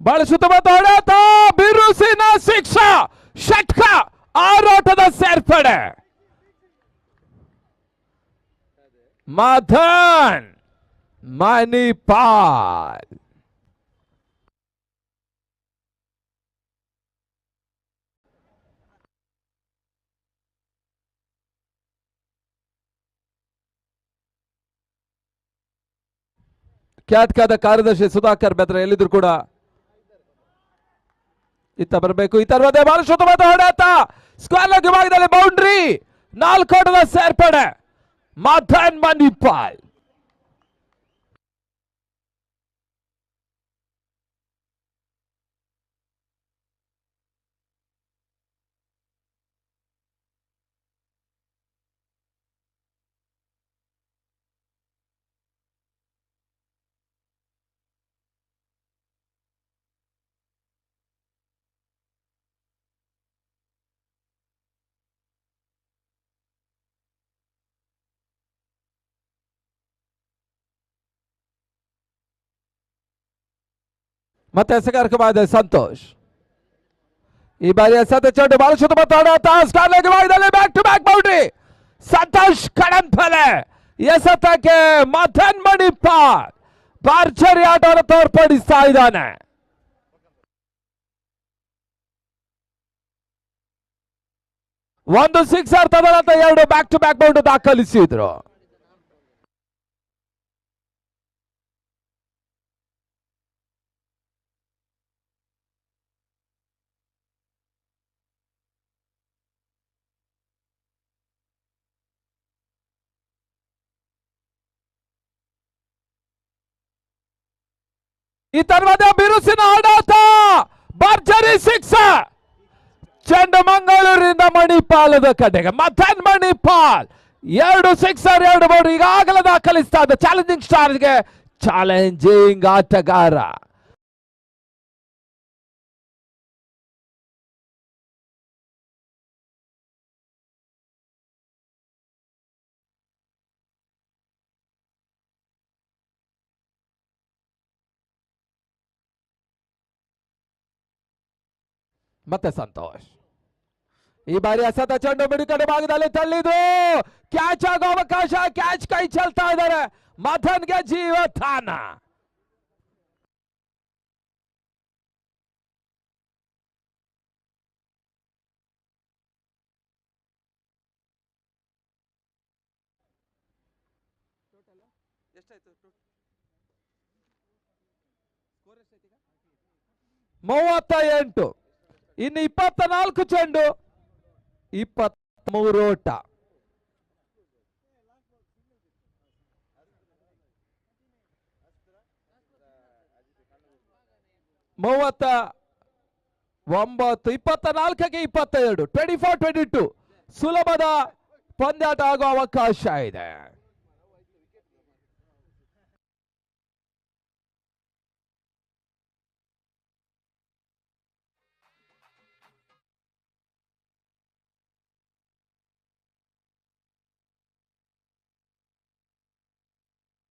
ಬಳಸುತ್ತ ಹೊಡೆತ ಬಿರುಸಿನ ಶಿಕ್ಷಾ, ಷಟ್ಕ ಆರೋಟದ ಸೇರ್ಪಡೆ. ಮಧನ್ ಮಣಿಪಾಲ್. ಖ್ಯಾತ ಕಾರ್ಯದರ್ಶಿ ಸುಧಾಕರ್ ಬೆದ್ರೆ ಎಲ್ಲಿದ್ರು ಕೂಡ ಇತ್ತ ಬರಬೇಕು. ಈ ತರವಾದ ಬಾಲ ಶುದ್ಧವಾದ ಹೊಡೆತ ಸ್ಕ್ವೇರ್ ಲೆಗ್ ಭಾಗದಲ್ಲಿ ಬೌಂಡ್ರಿ ನಾಲ್ಕೋಟದ ಸೇರ್ಪಡೆ. ಮದನ್ ಮಣಿಪಾಲ್ ಮತ್ತೆ ಎಸಗಾರಕವಾದ ಸಂತೋಷ್. ಈ ಬಾರಿ ಎಸೆತ ಚೆಂಡು ಬಾಲ ಶುದ್ಧ ಮತ್ತು back to back boundary Santosh ಕಡಂಫಲೆ ಎಸತಕ್ಕೆ ಮಥನ್ ಮಣಿಪ್ಪ. ಪಾರ್ಚರಿ ಆಟವನ್ನು ತೋರ್ಪಡಿಸ್ತಾ ಇದ್ದಾನೆ. ಒಂದು ಸಿಕ್ಸರ್ ತದನಂತರ ಎರಡು ಬ್ಯಾಕ್ ಟು ಬ್ಯಾಕ್ ಬೌಂಡ್ ದಾಖಲಿಸಿದ್ರು. ಈ ತರವಾದ ಬಿರುಸಿನ ಆಡಾಟ, ಭರ್ಜರಿ ಸಿಕ್ಸ. ಚಂಡಮಂಗಳೂರಿಂದ ಮಣಿಪಾಲದ ಕಡೆಗೆ, ಮದನ್ ಮಣಿಪಾಲ್. ಎರಡು ಸಿಕ್ಸರ್ ಎರಡು ಬೋರ್ಡ್ ಈಗಾಗಲೇ ದಾಖಲಿಸ್ತಾ ಇದ್ದ ಚಾಲೆಂಜಿಂಗ್ ಸ್ಟಾರ್ಗೆ ಚಾಲೆಂಜಿಂಗ್ ಆಟಗಾರ. ಮತ್ತೆ ಸಂತೋಷ್ ಈ ಬಾರಿ ಎಸೆತ ಚೆಂಡು ಮಿಡುಕಡೆ ಭಾಗದಲ್ಲಿ ತಳ್ಳಿದು ಕ್ಯಾಚ್ ಆಗೋ ಅವಕಾಶ ಕ್ಯಾಚ್ ಕೈ ಚೆಲ್ತಾ ಇದ್ದಾರೆ ಮದನ್ಗೆ ಜೀವಥಾನ ಮೂವತ್ತ ಎಂಟು ಇನ್ನು ಇಪ್ಪತ್ತ ನಾಲ್ಕು ಚೆಂಡು. ಇಪ್ಪತ್ತ್ ಮೂರು ಓಟ. ಮೂವತ್ತ ಒಂಬತ್ತು ಇಪ್ಪತ್ತ ನಾಲ್ಕಕ್ಕೆ ಇಪ್ಪತ್ತ ಎರಡು ಟ್ವೆಂಟಿ ಫೋರ್ ಟ್ವೆಂಟಿ ಟು ಸುಲಭದ ಪಂದ್ಯಾಟ ಆಗುವ ಅವಕಾಶ ಇದೆ.